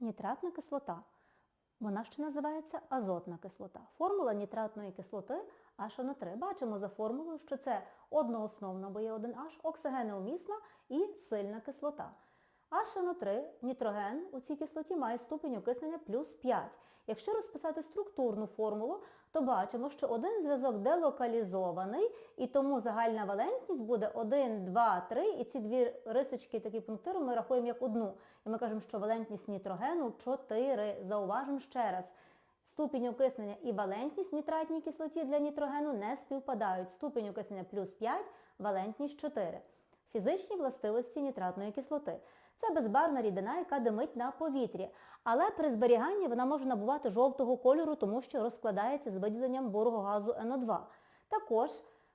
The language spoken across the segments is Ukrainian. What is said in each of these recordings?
Нітратна кислота. Вона ще називається азотна кислота. Формула нітратної кислоти HNO3. Бачимо за формулою, що це одноосновна, бо є 1H, оксигенеумісна і сильна кислота. HNO3, нітроген у цій кислоті має ступінь окиснення плюс 5. Якщо розписати структурну формулу, то бачимо, що один зв'язок делокалізований, і тому загальна валентність буде 1, 2, 3, і ці дві рисочки, такі пунктири, ми рахуємо як одну. І ми кажемо, що валентність нітрогену 4. Зауважимо ще раз. Ступінь окиснення і валентність нітратній кислоті для нітрогену не співпадають. Ступінь окиснення плюс 5, валентність 4. Фізичні властивості нітратної кислоти. Це безбарна рідина, яка димить на повітрі. Але при зберіганні вона може набувати жовтого кольору, тому що розкладається з виділенням бурого газу НО2. Також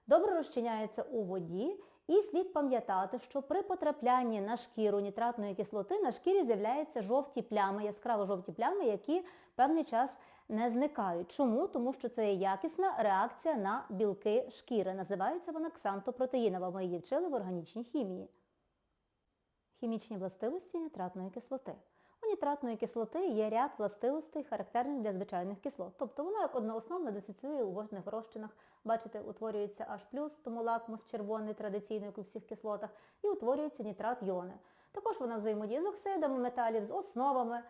добре розчиняється у воді і слід пам'ятати, що при потраплянні на шкіру нітратної кислоти на шкірі з'являються жовті плями, яскраво жовті плями, які певний час не зникають. Чому? Тому що це є якісна реакція на білки шкіри. Називається вона ксантопротеїнова. Ми її вчили в органічній хімії. Хімічні властивості нітратної кислоти. У нітратної кислоти є ряд властивостей, характерних для звичайних кислот. Тобто вона як одноосновна дисоціює у водних розчинах. Бачите, утворюється H+, тому лакмус червоний традиційно, як у всіх кислотах, і утворюється нітрат йони. Також вона взаємодіє з оксидами металів, з основами,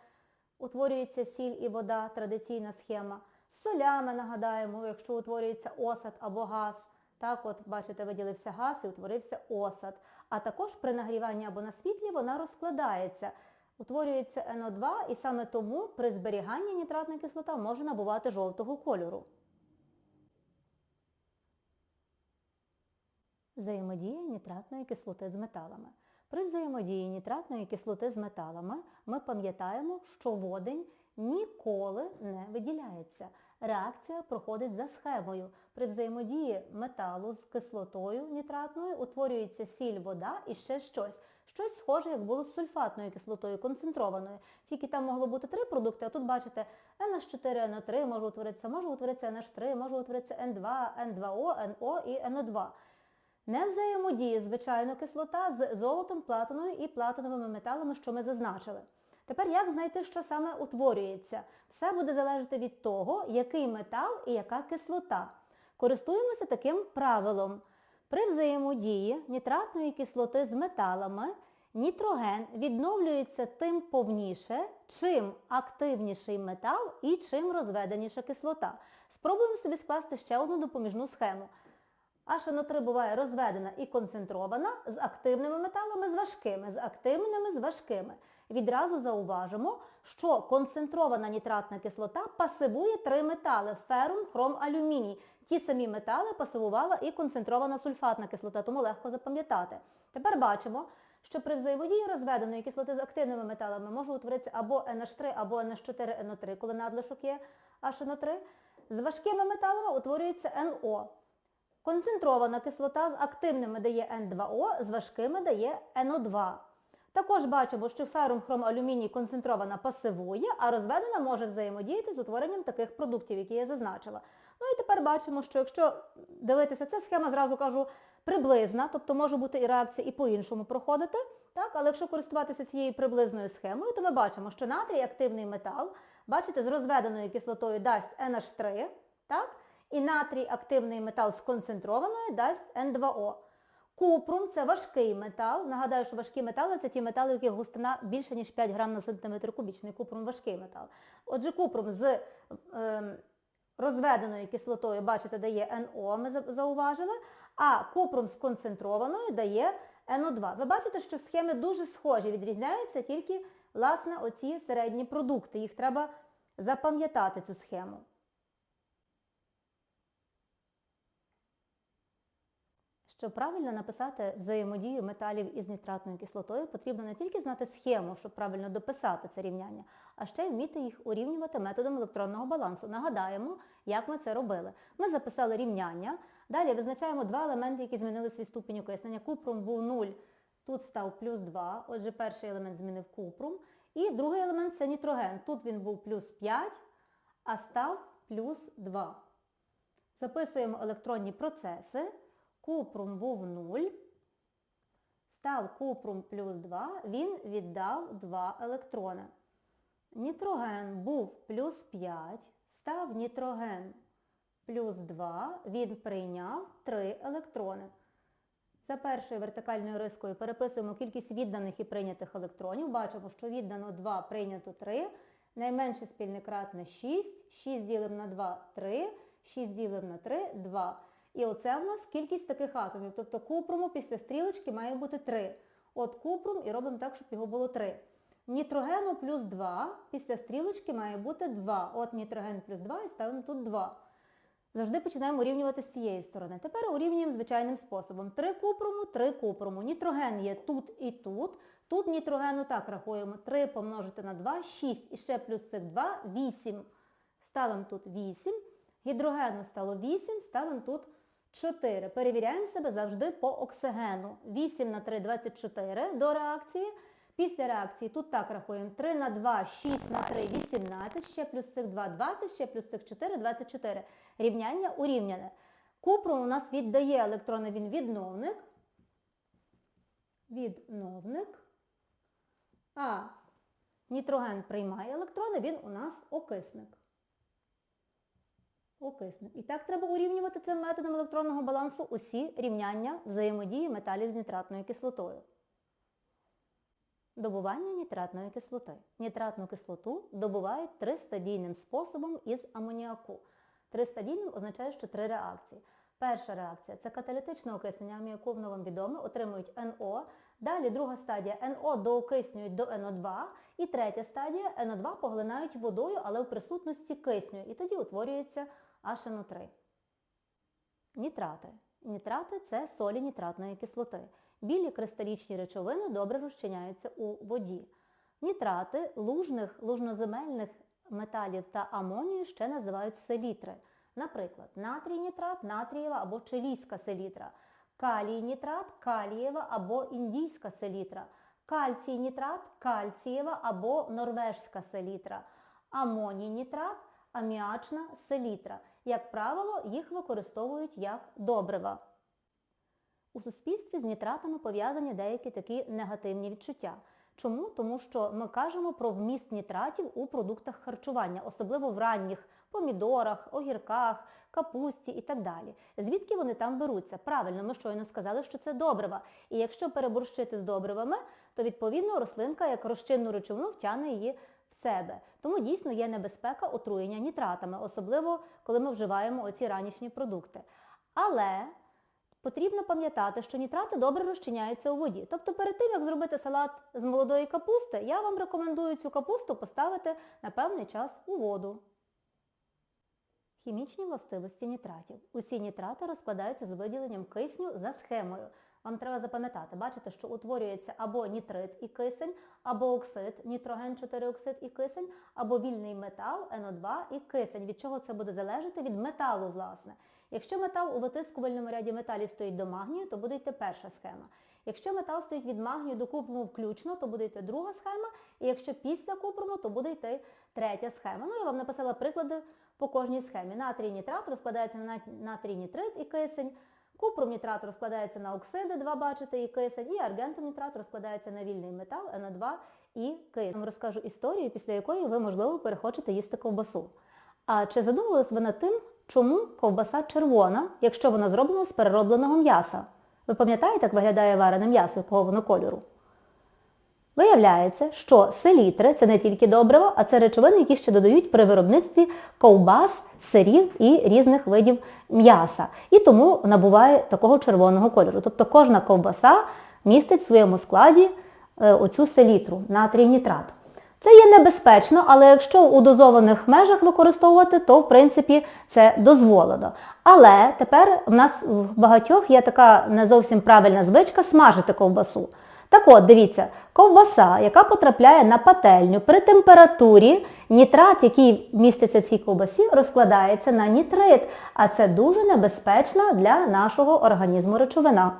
утворюється сіль і вода, традиційна схема. З солями, нагадаємо, якщо утворюється осад або газ. Так, от, бачите, виділився газ і утворився осад. А також при нагріванні або на світлі вона розкладається. Утворюється НО2 і саме тому при зберіганні нітратна кислота може набувати жовтого кольору. Взаємодія нітратної кислоти з металами. При взаємодії нітратної кислоти з металами ми пам'ятаємо, що водень ніколи не виділяється. Реакція проходить за схемою. При взаємодії металу з кислотою нітратною утворюється сіль, вода і ще щось. Щось схоже, як було з сульфатною кислотою, концентрованою. Тільки там могло бути три продукти, а тут, бачите, NH4, NO3 може утворитися, може утворитися NH3, може утворитися N2, N2O, NO і NO2. Не взаємодіє, звичайно, кислота з золотом, платиною і платиновими металами, що ми зазначили. Тепер як знайти, що саме утворюється? Все буде залежати від того, який метал і яка кислота. Користуємося таким правилом. При взаємодії нітратної кислоти з металами нітроген відновлюється тим повніше, чим активніший метал і чим розведеніша кислота. Спробуємо собі скласти ще одну допоміжну схему. HNO3 буває розведена і концентрована з активними металами, з важкими, з активними, з важкими. Відразу зауважимо, що концентрована нітратна кислота пасивує три метали – ферум, хром, алюміній. Ті самі метали пасивувала і концентрована сульфатна кислота, тому легко запам'ятати. Тепер бачимо, що при взаємодії розведеної кислоти з активними металами може утворитися або NH3, або NH4NO3, коли надлишок є HNO3. З важкими металами утворюється NO. Концентрована кислота з активними дає N2O, з важкими дає NO2. Також бачимо, що ферум хром алюміній концентрована пасивує, а розведена може взаємодіяти з утворенням таких продуктів, які я зазначила. Ну і тепер бачимо, що якщо дивитися, ця схема, зразу кажу, приблизна, тобто може бути і реакція і по-іншому проходити. Так? Але якщо користуватися цією приблизною схемою, то ми бачимо, що натрій активний метал, бачите, з розведеною кислотою дасть NH3, так? і натрій активний метал з концентрованою дасть N2O. Купрум це важкий метал. Нагадаю, що важкі метали це ті метали, у яких густина більше, ніж 5 грам на сантиметр кубічний. Купрум важкий метал. Отже, купрум з е, розведеною кислотою, бачите, дає NO, ми зауважили, а купрум з концентрованою дає NO2. Ви бачите, що схеми дуже схожі, відрізняються тільки, власне, оці середні продукти. Їх треба запам'ятати цю схему. Щоб правильно написати взаємодію металів із нітратною кислотою, потрібно не тільки знати схему, щоб правильно дописати це рівняння, а ще й вміти їх урівнювати методом електронного балансу. Нагадаємо, як ми це робили. Ми записали рівняння, далі визначаємо два елементи, які змінили свій ступінь окиснення. Купрум був 0, тут став плюс 2, отже, перший елемент змінив купрум. І другий елемент це нітроген. Тут він був плюс 5, а став плюс 2. Записуємо електронні процеси. Купрум був 0, став купрум плюс 2, він віддав 2 електрони. нітроген був плюс 5, став нітроген плюс 2, він прийняв 3 електрони. За першою вертикальною рискою переписуємо кількість відданих і прийнятих електронів. Бачимо, що віддано 2, прийнято 3. Найменше спільне кратне 6. 6 ділимо на 2 – 3. 6 ділимо на 3 – 2. І оце в нас кількість таких атомів. Тобто купруму після стрілочки має бути 3. От купрум і робимо так, щоб його було 3. Нітрогену плюс 2 після стрілочки має бути 2. От нітроген плюс 2 і ставимо тут 2. Завжди починаємо урівнювати з цієї сторони. Тепер урівнюємо звичайним способом. 3 купруму, 3 купруму. Нітроген є тут і тут. Тут нітрогену так рахуємо. 3 помножити на 2, 6. І ще плюс цих 2, 8. Ставимо тут 8. Гідрогену стало 8, ставимо тут 4. Перевіряємо себе завжди по оксигену. 8 на 3, 24 до реакції. Після реакції тут так рахуємо 3 на 2, 6 на 3, 18, ще плюс цих 2, 20, ще плюс цих 4, 24. Рівняння урівняне. Купрум у нас віддає електрони, він відновник. Відновник. А нітроген приймає електрони, він у нас окисник. Окисник. І так треба урівнювати цим методом електронного балансу усі рівняння взаємодії металів з нітратною кислотою. Добування нітратної кислоти. Нітратну кислоту добувають тристадійним способом із амоніаку. Тристадійним означає, що три реакції. Перша реакція це каталітичне окиснення аміаку, воно вам відоме, отримують НО. Далі друга стадія НО доокиснюють до НО2. І третя стадія НО2 поглинають водою, але в присутності кисню. І тоді утворюється HNO3. Нітрати. Нітрати це солі нітратної кислоти. Білі кристалічні речовини добре розчиняються у воді. Нітрати лужних, лужноземельних металів та амонію ще називають селітри. Наприклад, натрій нітрат, натрієва або чилійська селітра, калій нітрат, калієва або індійська селітра, кальцій нітрат, кальцієва або норвежська селітра, амоній нітрат, аміачна селітра. Як правило, їх використовують як добрива. У суспільстві з нітратами пов'язані деякі такі негативні відчуття. Чому? Тому що ми кажемо про вміст нітратів у продуктах харчування, особливо в ранніх помідорах, огірках, капусті і так далі. Звідки вони там беруться? Правильно, ми щойно сказали, що це добрива. І якщо переборщити з добривами, то відповідно рослинка як розчинну речовину втягне її в себе. Тому дійсно є небезпека отруєння нітратами, особливо коли ми вживаємо оці ранішні продукти. Але Потрібно пам'ятати, що нітрати добре розчиняються у воді. Тобто перед тим, як зробити салат з молодої капусти, я вам рекомендую цю капусту поставити на певний час у воду. Хімічні властивості нітратів. Усі нітрати розкладаються з виділенням кисню за схемою. Вам треба запам'ятати, бачите, що утворюється або нітрит і кисень, або оксид, нітроген 4 оксид і кисень, або вільний метал НО2 і кисень. Від чого це буде залежати? Від металу, власне. Якщо метал у витискувальному ряді металів стоїть до магнію, то буде йти перша схема. Якщо метал стоїть від магнію до купруму включно, то буде йти друга схема. І якщо після купруму, то буде йти третя схема. Ну, я вам написала приклади по кожній схемі. Натрій нитрат розкладається на натрій нітрит і кисень. Купрум нітрат розкладається на оксиди, два бачите, і кисень, і аргентомнітрат розкладається на вільний метал, НО2 і кисень. Вам розкажу історію, після якої ви, можливо, перехочете їсти ковбасу. А чи задумувались ви над тим, чому ковбаса червона, якщо вона зроблена з переробленого м'яса? Ви пам'ятаєте, як виглядає варене м'ясо, якого воно кольору? Виявляється, що селітри це не тільки добриво, а це речовини, які ще додають при виробництві ковбас, сирів і різних видів м'яса. І тому набуває такого червоного кольору. Тобто кожна ковбаса містить в своєму складі е, оцю селітру, натрій нітрат. Це є небезпечно, але якщо у дозованих межах використовувати, то в принципі це дозволено. Але тепер в нас в багатьох є така не зовсім правильна звичка смажити ковбасу. Так от, дивіться, ковбаса, яка потрапляє на пательню при температурі, нітрат, який міститься в цій ковбасі, розкладається на нітрит, а це дуже небезпечна для нашого організму речовина.